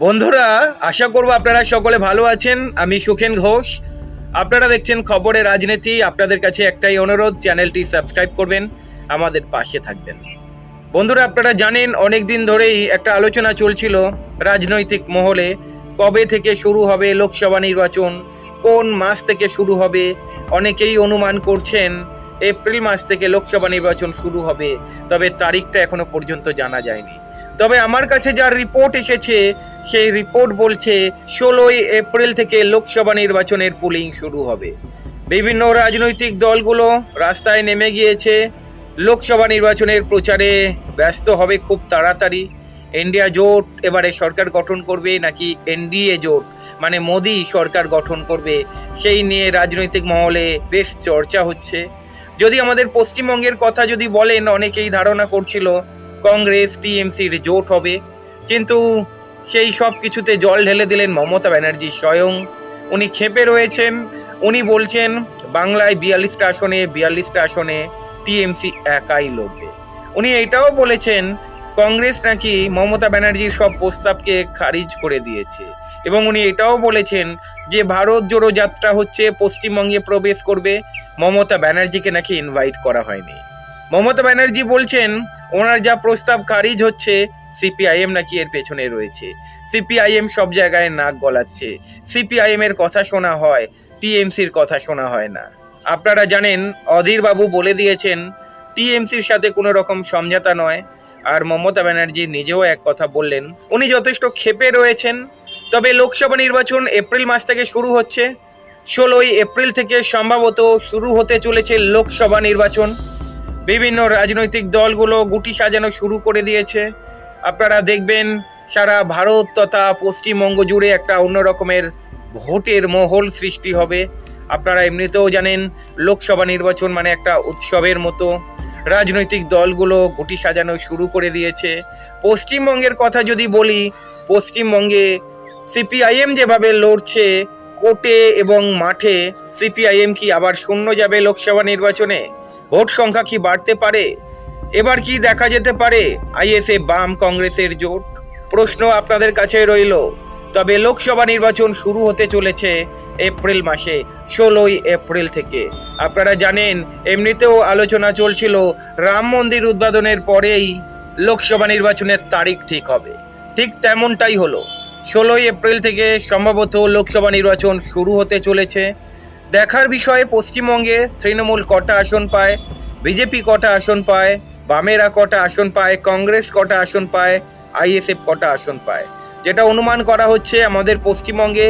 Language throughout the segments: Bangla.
বন্ধুরা, আশা করব আপনারা সকলে ভালো আছেন। আমি সুখেন ঘোষ। আপনারা দেখছেন খবরের রাজনীতি। আপনাদের কাছে একটাই অনুরোধ, চ্যানেলটি সাবস্ক্রাইব করবেন, আমাদের পাশে থাকবেন। বন্ধুরা, আপনারা জানেন অনেক দিন ধরেই একটা আলোচনা চলছিল রাজনৈতিক মহলে। কবে থেকে শুরু হবে লোকসভা নির্বাচন? কোন মাস থেকে শুরু হবে? অনেকেই অনুমান করছেন, এপ্রিল মাস থেকে লোকসভা নির্বাচন শুরু হবে। তবে তারিখটা এখনও পর্যন্ত জানা যায়নি। তবে আমার কাছে যা রিপোর্ট এসেছে, সেই রিপোর্ট বলছে ষোলোই এপ্রিল থেকে লোকসভা নির্বাচনের পোলিং শুরু হবে। বিভিন্ন রাজনৈতিক দলগুলো রাস্তায় নেমে গিয়েছে। লোকসভা নির্বাচনের প্রচারে ব্যস্ত হবে খুব তাড়াতাড়ি। ইন্ডিয়া জোট এবারে সরকার গঠন করবে নাকি এনডিএ জোট মানে মোদি সরকার গঠন করবে, সেই নিয়ে রাজনৈতিক মহলে বেশ চর্চা হচ্ছে। যদি আমাদের পশ্চিমবঙ্গের কথা যদি বলেন, অনেকেই ধারণা করছিল কংগ্রেস, টিএমসির জোট হবে। কিন্তু সেই সব কিছুতে জল ঢেলে দিলেন মমতা ব্যানার্জি স্বয়ং। উনি ক্ষেপে রয়েছেন। উনি বলছেন, বাংলায় বিয়াল্লিশটা আসনে বিয়াল্লিশটা আসনে টিএমসি একাই লড়বে। উনি এটাও বলেছেন, কংগ্রেস নাকি মমতা ব্যানার্জির সব প্রস্তাবকে খারিজ করে দিয়েছে। এবং উনি এটাও বলেছেন, যে ভারত জোড়ো যাত্রা হচ্ছে, পশ্চিমবঙ্গে প্রবেশ করবে, মমতা ব্যানার্জিকে নাকি ইনভাইট করা হয়নি। মমতা ব্যানার্জি বলছেন, ওনার যা প্রস্তাব খারিজ হচ্ছে, সিপিআইএম নাকি এর পেছনে রয়েছে। সিপিআইএম সব জায়গায় নাক গলাচ্ছে। সিপিআইএম এর কথা শোনা হয় টিএমসির কথা শোনা হয় না। আপনারা জানেন, অধীর বাবু বলে দিয়েছেন টিএমসির সাথে কোনো রকম সমঝোতা নয়। আর মমতা ব্যানার্জি নিজেও এক কথা বললেন, উনি যথেষ্ট ক্ষেপে রয়েছেন। তবে লোকসভা নির্বাচন এপ্রিল মাস থেকে শুরু হচ্ছে। ষোলোই এপ্রিল থেকে সম্ভবত শুরু হতে চলেছে লোকসভা নির্বাচন। বিভিন্ন রাজনৈতিক দলগুলো গুটি সাজানো শুরু করে দিয়েছে। আপনারা দেখবেন সারা ভারত তথা পশ্চিমবঙ্গ জুড়ে একটা অন্য রকমের ভোটের মহল সৃষ্টি হবে। আপনারা এমনিতেও জানেন, লোকসভা নির্বাচন মানে একটা উৎসবের মতো। রাজনৈতিক দলগুলো গুটি সাজানো শুরু করে দিয়েছে। পশ্চিমবঙ্গের কথা যদি বলি, পশ্চিমবঙ্গে সিপিআইএম যেভাবে লড়ছে, কোর্টে এবং মাঠে সিপিআইএম কি আবার শূন্য যাবে লোকসভা নির্বাচনে? ভোট সংখ্যা কি বাড়তে পারে? এবার কি দেখা যেতে পারে? আইএসএ বাম কংগ্রেসের জোট? প্রশ্ন আপনাদের কাছে রইল। তবে লোকসভা নির্বাচন শুরু হতে চলেছে এপ্রিল মাসে, ষোলোই এপ্রিল থেকে। আপনারা জানেন, এমনিতেও আলোচনা চলছিল রাম মন্দির উদ্বোধনের পরেই লোকসভা নির্বাচনের তারিখ ঠিক হবে। ঠিক তেমনটাই হলো। ষোলোই এপ্রিল থেকে সম্ভবত লোকসভা নির্বাচন শুরু হতে চলেছে। দেখার বিষয়ে পশ্চিমবঙ্গে তৃণমূল কটা আসন পায়, বিজেপি কটা আসন পায়, বামেরা কটা আসন পায়, কংগ্রেস কটা আসন পায়, আইএসএফ কটা আসন পায়। যেটা অনুমান করা হচ্ছে আমাদের পশ্চিমবঙ্গে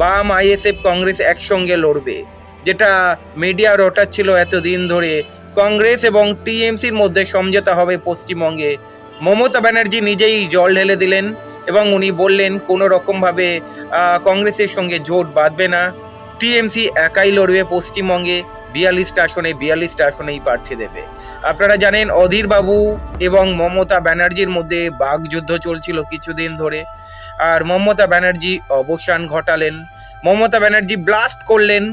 বাম, আইএসএফ, কংগ্রেস একসঙ্গে লড়বে। যেটা মিডিয়া রটাচ্ছিল এতদিন ধরে। কংগ্রেস এবং টিএমসির মধ্যে সমঝোতা হবে পশ্চিমবঙ্গে। মমতা ব্যানার্জি নিজেই জল ঢেলে দিলেন এবং উনি বললেন, কোনো রকমভাবে কংগ্রেসের সঙ্গে জোট বাঁধবে না। টিএমসি একাই লড়বে পশ্চিমবঙ্গে বিয়াল্লিশটা আসনে বিয়াল্লিশটা আসনেই প্রার্থী দেবে। আপনারা জানেন, অধীর বাবু এবং মমতা ব্যানার্জির মধ্যে বাগযুদ্ধ চলছিল কিছুদিন ধরে, আর মমতা ব্যানার্জি অবসান ঘটালেন। মমতা ব্যানার্জি ব্লাস্ট করলেন,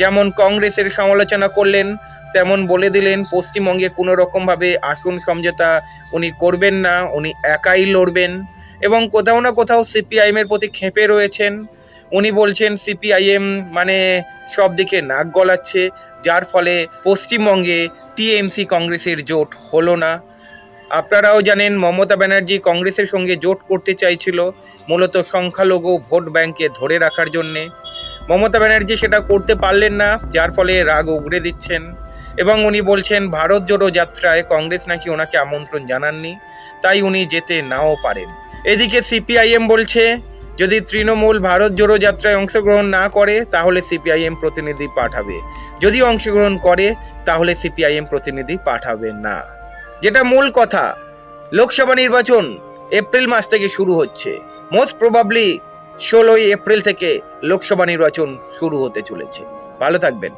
যেমন কংগ্রেসের সমালোচনা করলেন, তেমন বলে দিলেন, পশ্চিমবঙ্গে কোনো রকমভাবে আসন সমঝোতা উনি করবেন না, উনি একাই লড়বেন। এবং কোথাও না কোথাও সিপিআইএম এর প্রতি ক্ষেপে রয়েছেন। উনি বলছেন সিপিআইএম মানে সব দিকে নাক গলাচ্ছে, যার ফলে পশ্চিমবঙ্গে টিএমসি কংগ্রেসের জোট হলো না। আপনারাও জানেন মমতা ব্যানার্জি কংগ্রেসের সঙ্গে জোট করতে চাইছিল, মূলত সংখ্যালঘু ভোট ব্যাংকে ধরে রাখার জন্যে। মমতা ব্যানার্জি সেটা করতে পারলেন না, যার ফলে রাগ উগড়ে দিচ্ছেন। এবং উনি বলছেন, ভারত জোড়ো যাত্রায় কংগ্রেস নাকি ওনাকে আমন্ত্রণ জানাননি? তাই উনি যেতে নাও পারেন। এদিকে সিপিআইএম বলছে যদি তৃণমূল ভারত জোড়ো যাত্রায় অংশগ্রহণ না করে, তাহলে সিপিআইএম প্রতিনিধি পাঠাবে। যদি অংশগ্রহণ করে, তাহলে সিপিআইএম প্রতিনিধি পাঠাবে না। যেটা মূল কথা, লোকসভা নির্বাচন এপ্রিল মাস থেকে শুরু হচ্ছে। মোস্ট প্রবাবলি ষোলোই এপ্রিল থেকে লোকসভা নির্বাচন শুরু হতে চলেছে। ভালো থাকবেন।